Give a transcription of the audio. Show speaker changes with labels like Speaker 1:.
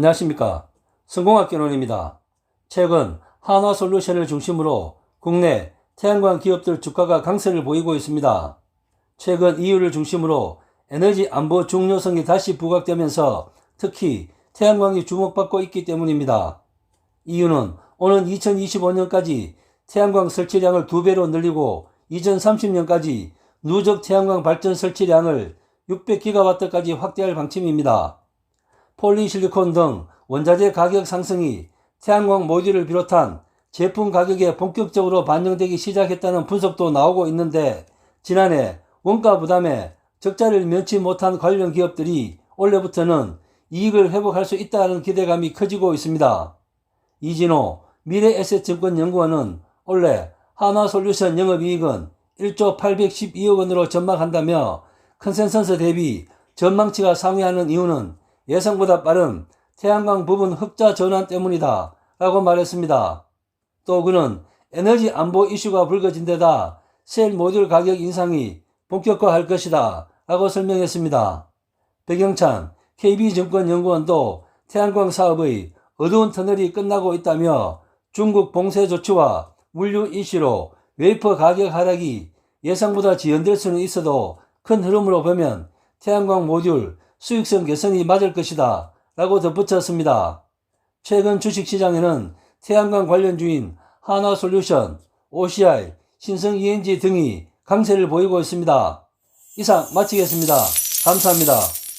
Speaker 1: 안녕하십니까. 성공학개론입니다. 최근 한화솔루션을 중심으로 국내 태양광 기업들 주가가 강세를 보이고 있습니다. 최근 이유를 중심으로 에너지 안보 중요성이 다시 부각되면서 특히 태양광이 주목받고 있기 때문입니다. 이유는 오는 2025년까지 태양광 설치량을 두 배로 늘리고 2030년까지 누적 태양광 발전 설치량을 600기가와트까지 확대할 방침입니다. 폴리실리콘 등 원자재 가격 상승이 태양광 모듈을 비롯한 제품 가격에 본격적으로 반영되기 시작했다는 분석도 나오고 있는데 지난해 원가 부담에 적자를 면치 못한 관련 기업들이 올해부터는 이익을 회복할 수 있다는 기대감이 커지고 있습니다. 이진호 미래에셋증권연구원은 올해 한화솔루션 영업이익은 1조 812억 원으로 전망한다며 컨센서스 대비 전망치가 상회하는 이유는 예상보다 빠른 태양광 부분 흑자 전환 때문이다 라고 말했습니다. 또 그는 에너지 안보 이슈가 불거진 데다 셀 모듈 가격 인상이 본격화할 것이다 라고 설명했습니다. 백영찬 KB증권연구원도 태양광 사업의 어두운 터널이 끝나고 있다며 중국 봉쇄 조치와 물류 이슈로 웨이퍼 가격 하락이 예상보다 지연될 수는 있어도 큰 흐름으로 보면 태양광 모듈 수익성 개선이 맞을 것이다 라고 덧붙였습니다. 최근 주식시장에는 태양광 관련 주인 하나솔루션, OCI, 신성ENG 등이 강세를 보이고 있습니다. 이상 마치겠습니다. 감사합니다.